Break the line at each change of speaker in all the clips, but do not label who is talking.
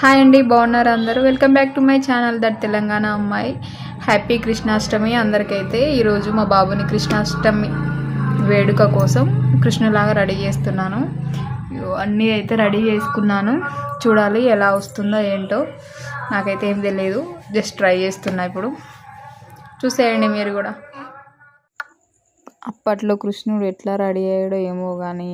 Hi అండి బాగున్నారు అందరూ. Welcome back to my channel that Telangana అమ్మాయి. హ్యాపీ కృష్ణాష్టమి అందరికైతే. ఈరోజు మా బాబుని కృష్ణాష్టమి వేడుక కోసం కృష్ణులాగా రెడీ చేస్తున్నాను. అన్నీ అయితే రెడీ చేసుకున్నాను. చూడాలి ఎలా వస్తుందో ఏంటో. నాకైతే ఏం తెలియదు జస్ట్ ట్రై చేస్తున్నా ఇప్పుడు. చూసేయండి మీరు కూడా. అప్పట్లో కృష్ణుడు ఎట్లా రెడీ అయ్యాడో ఏమో కానీ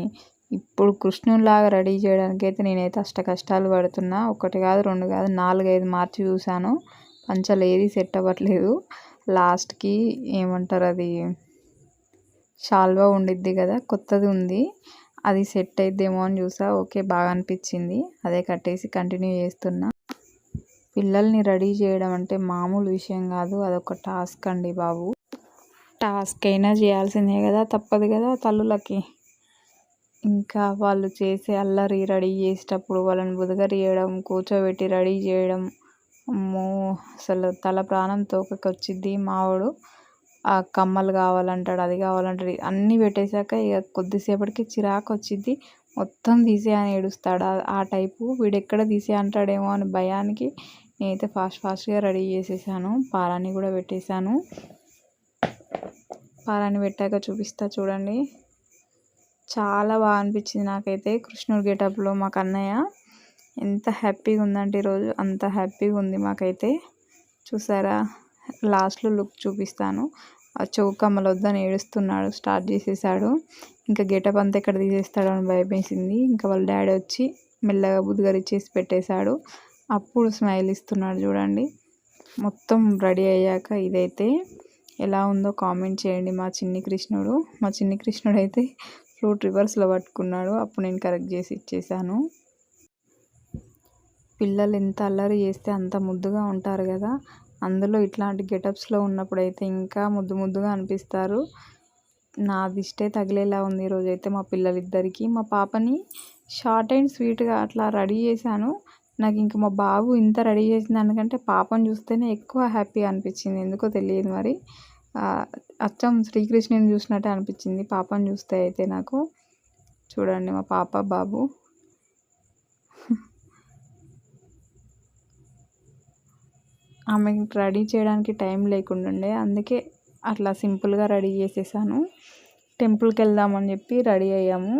ఇప్పుడు కృష్ణునిలాగా రెడీ చేయడానికి అయితే నేనైతే అష్ట కష్టాలు పడుతున్నా. ఒకటి కాదు రెండు కాదు నాలుగైదు మార్చి చూశాను. పంచలు ఏది సెట్ అవ్వట్లేదు. లాస్ట్కి ఏమంటారు అది? షాల్వా ఉండిద్ది కదా కొత్తది ఉంది. అది సెట్ అయిద్దేమో అని చూసా. ఓకే బాగా అనిపించింది. అదే కట్టేసి కంటిన్యూ చేస్తున్నా. పిల్లల్ని రెడీ చేయడం అంటే మామూలు విషయం కాదు. అదొక టాస్క్ అండి బాబు. టాస్క్ అయినా చేయాల్సిందే కదా తప్పదు కదా తల్లులకి. ఇంకా వాళ్ళు చేసే అల్లరి రెడీ చేసేటప్పుడు వాళ్ళని బుదగరియడం కూర్చోబెట్టి రెడీ చేయడం. అమ్మో! అసలు తల ప్రాణం తోకకి వచ్చిద్ది మావాడు. ఆ కమ్మలు కావాలంటాడు అది కావాలంటాడు అన్నీ పెట్టేశాక ఇక కొద్దిసేపటికి చిరాకు వచ్చిద్ది మొత్తం తీసే అని ఏడుస్తాడు. ఆ టైపు వీడు ఎక్కడ తీసే అంటాడేమో అని భయానికి నేనైతే ఫాస్ట్ ఫాస్ట్గా రెడీ చేసేసాను. పారాన్ని కూడా పెట్టేశాను. పారాన్ని పెట్టాక చూపిస్తా చూడండి. చాలా బాగా అనిపించింది నాకైతే. కృష్ణుడు గెటప్లో మాకు అన్నయ్య ఎంత హ్యాపీగా ఉందంటే ఈరోజు అంత హ్యాపీగా ఉంది మాకైతే. చూసారా? లాస్ట్లో లుక్ చూపిస్తాను. ఆ చౌకమ్మలు వద్దని ఏడుస్తున్నాడు. స్టార్ట్ చేసేసాడు. ఇంకా గెటప్ అంతా ఎక్కడ తీసేస్తాడో అని భయపేసింది ఇంకా వాళ్ళ డాడీ వచ్చి మెల్లగా బుద్ధిగారిచ్చేసి పెట్టేశాడు. అప్పుడు స్మైల్ ఇస్తున్నాడు చూడండి. మొత్తం రెడీ అయ్యాక ఇదైతే ఎలా ఉందో కామెంట్ చేయండి మా చిన్ని కృష్ణుడు. మా చిన్ని కృష్ణుడు అయితే ఫ్లూట్ రివర్స్లో పట్టుకున్నాడు. అప్పుడు నేను కరెక్ట్ చేసి ఇచ్చేసాను. పిల్లలు ఎంత అల్లరి చేస్తే అంత ముద్దుగా ఉంటారు కదా. అందులో ఇట్లాంటి గెటప్స్లో ఉన్నప్పుడు అయితే ఇంకా ముద్దు ముద్దుగా అనిపిస్తారు. నా దిష్టే తగిలేలా ఉంది. ఈరోజు అయితే మా పిల్లలిద్దరికీ మా పాపని షార్ట్ అండ్ స్వీట్గా అట్లా రెడీ చేశాను. నాకు ఇంకా మా బాబు ఇంత రెడీ చేసిన దానికంటే పాపను చూస్తేనే ఎక్కువ హ్యాపీ అనిపించింది. ఎందుకో తెలియదు మరి. అచ్చం శ్రీకృష్ణుని చూసినట్టే అనిపించింది. పాపను చూస్తే అయితే నాకు. చూడండి మా పాప బాబు. ఆమెకి రెడీ చేయడానికి టైం లేకుండే అందుకే అట్లా సింపుల్గా రెడీ చేసేసాను. టెంపుల్కి వెళ్దామని చెప్పి రెడీ అయ్యాము.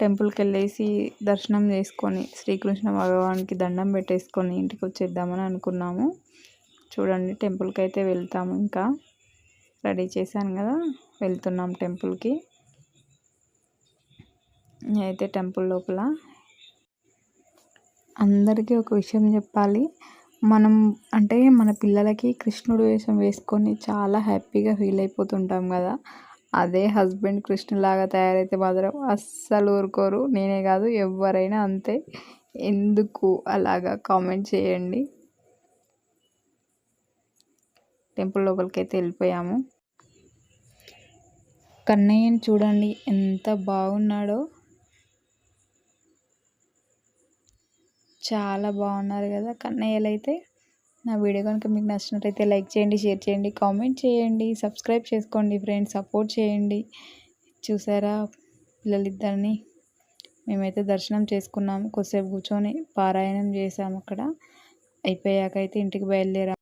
టెంపుల్కి వెళ్ళేసి దర్శనం చేసుకొని శ్రీకృష్ణ భగవానికి దండం పెట్టేసుకొని ఇంటికి వచ్చేద్దామని అనుకున్నాము. చూడండి టెంపుల్కి అయితే వెళ్తాము ఇంకా. రెడీ చేశాను కదా వెళ్తున్నాం టెంపుల్కి. అయితే టెంపుల్ లోపల. అందరికీ ఒక విషయం చెప్పాలి. మనం అంటే మన పిల్లలకి కృష్ణుడు వేషం వేసుకొని చాలా హ్యాపీగా ఫీల్ అయిపోతుంటాం కదా. అదే హస్బెండ్ కృష్ణులాగా తయారైతే మాత్రం అస్సలు ఊరుకోరు. నేనే కాదు ఎవరైనా అంతే. ఎందుకు అలాగా కామెంట్ చేయండి. టెంపుల్ లోపలికి అయితే వెళ్ళిపోయాము. కన్నయ్యని చూడండి ఎంత బాగున్నాడో. చాలా బాగున్నారు కదా కన్నయ్యలు అయితే నా వీడియో కనుక మీకు నచ్చినట్లయితే లైక్ చేయండి షేర్ చేయండి కామెంట్ చేయండి సబ్స్క్రైబ్ చేసుకోండి ఫ్రెండ్స్ సపోర్ట్ చేయండి. చూసారా పిల్లలిద్దరిని? మేమైతే దర్శనం చేసుకున్నాము కొద్దిసేపు కూర్చొని పారాయణం చేసాము అక్కడ. అయిపోయాక అయితే ఇంటికి బయలుదేరాము.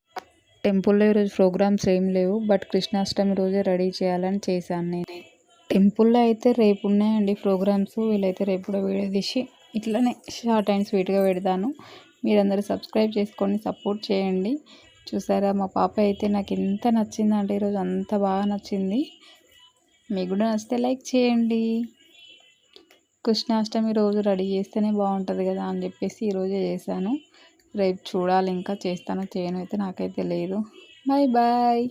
టెంపుల్లో ఈరోజు ప్రోగ్రామ్స్ ఏం లేవు బట్ కృష్ణాష్టమి రోజే రెడీ చేయాలని చేశాను నేను. టెంపుల్లో అయితే రేపు ఉన్నాయండి ప్రోగ్రామ్స్ వీళ్ళైతే రేపు కూడా వీడియో తీసి ఇట్లనే షార్ట్ అండ్ స్వీట్గా పెడతాను. మీరందరూ సబ్స్క్రైబ్ చేసుకొని సపోర్ట్ చేయండి. చూసారా మా పాప అయితే నాకు ఎంత నచ్చిందంటే ఈరోజు అంత బాగా నచ్చింది. మీకు కూడా నచ్చితే లైక్ చేయండి. కృష్ణాష్టమి రోజు రెడీ చేస్తేనే బాగుంటుంది కదా అని చెప్పేసి ఈరోజే చేశాను. రేపు చూడాలి ఇంకా చేస్తానో చేయను అయితే నాకైతే లేదు. Bye bye